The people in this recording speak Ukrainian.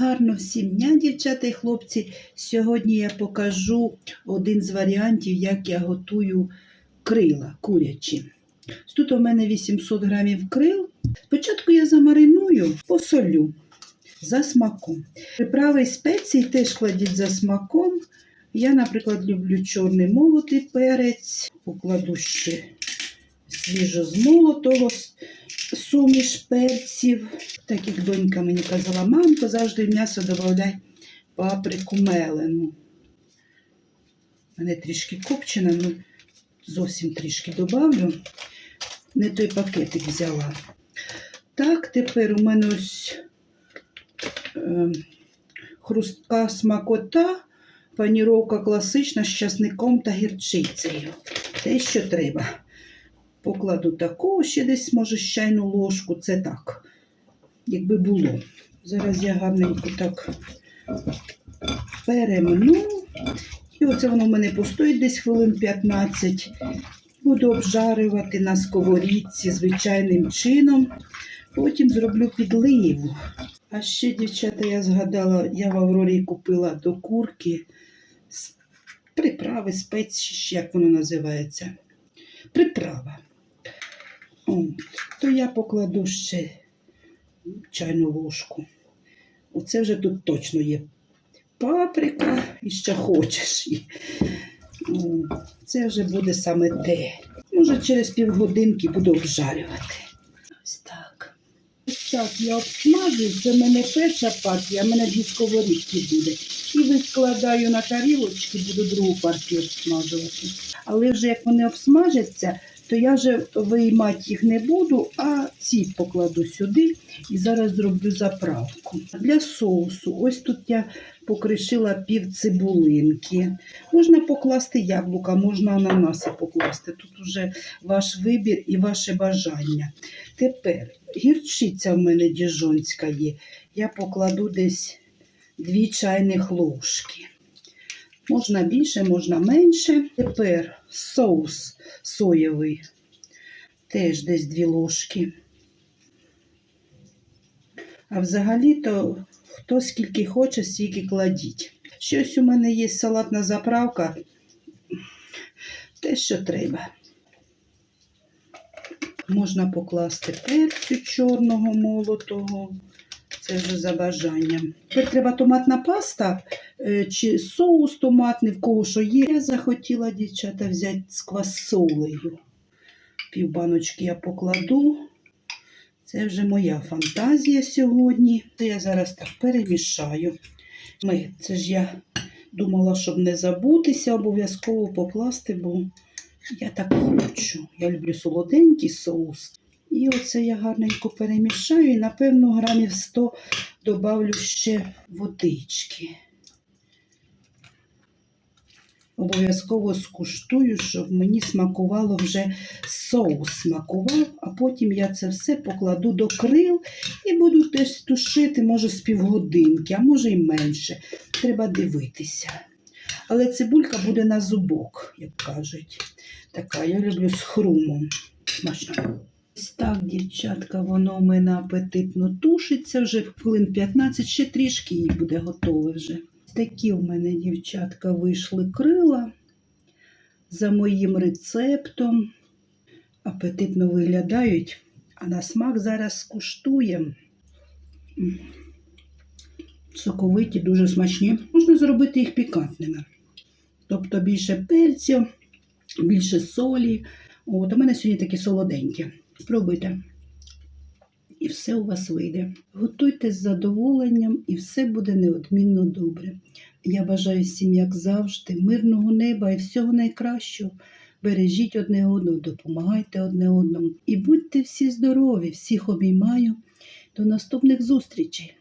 Гарно всім дня, дівчата і хлопці. Сьогодні я покажу один з варіантів, як я готую крила курячі. Тут у мене 800 грамів крил. Спочатку я замариную, посолю за смаком. Приправи і спеції теж кладіть за смаком. Я, наприклад, люблю чорний молотий перець, покладу ще свіжо змолотого суміш перців. Так як донька мені казала, мамко, завжди м'ясо додай паприку мелену. У мене трішки копчена, ну зовсім трішки добавлю. Не той пакетик взяла. Так, тепер у мене ось е, хрустка смакота, паніровка класична з часником та гірчицею. Те, що треба. Покладу такого ще десь, може, чайну ложку. Це так, якби було. Зараз я гарненько так перемину. І оце воно в мене постоїть десь хвилин 15. Буду обжарювати на сковорідці звичайним чином. Потім зроблю підливу. А ще, дівчата, я згадала, я в Аврорі купила до курки приправи, спеції, як воно називається. Приправа. То я покладу ще чайну ложку. Оце вже тут точно є паприка і ще хочеш. Це вже буде саме те. Може, через півгодинки буду обжарювати. Ось так. Ось так я обсмажую. Це в мене перша партія, в мене дві сковорідки буде. І викладаю на тарілочки, буду другу партію обсмажувати. Але вже як вони обсмажаться, то я вже виймати їх не буду, а ці покладу сюди і зараз зроблю заправку. Для соусу, ось тут я покришила пів цибулинки. Можна покласти яблука, можна ананаси покласти. Тут уже ваш вибір і ваше бажання. Тепер гірчиця в мене діжонська є. Я покладу десь 2 чайних ложки. Можна більше, можна менше. Тепер соус соєвий. Теж десь 2 ложки. А взагалі-то хто скільки хоче, стільки кладіть. Щось у мене є салатна заправка. Те, що треба. Можна покласти перцю чорного молотого. Це вже за бажанням. Тепер треба томатна паста чи соус томатний, в кого що є. Я захотіла, дівчата, взяти з квасолею. Півбаночки я покладу. Це вже моя фантазія сьогодні. Я зараз так перемішаю. Ми, це ж я думала, щоб не забутися, обов'язково покласти, бо я так хочу. Я люблю солоденький соус. І оце я гарненько перемішаю і, напевно, грамів 100 добавлю ще водички. Обов'язково скуштую, щоб мені смакувало вже соус смакував, а потім я це все покладу до крил і буду десь тушити, може, з півгодинки, а може й менше. Треба дивитися. Але цибулька буде на зубок, як кажуть. Така, я люблю з хрумом. Смачно. Ось так, дівчатка, воно в мене апетитно тушиться вже хвилин 15, ще трішки і буде готове вже. Такі в мене, дівчатка, вийшли крила за моїм рецептом. Апетитно виглядають, а на смак зараз скуштуємо. Соковиті, дуже смачні. Можна зробити їх пікантними. Тобто більше перцю, більше солі. От, у мене сьогодні такі солоденькі. Спробуйте. І все у вас вийде. Готуйте з задоволенням, і все буде неодмінно добре. Я бажаю всім, як завжди, мирного неба і всього найкращого. Бережіть одне одного, допомагайте одне одному. І будьте всі здорові, всіх обіймаю. До наступних зустрічей!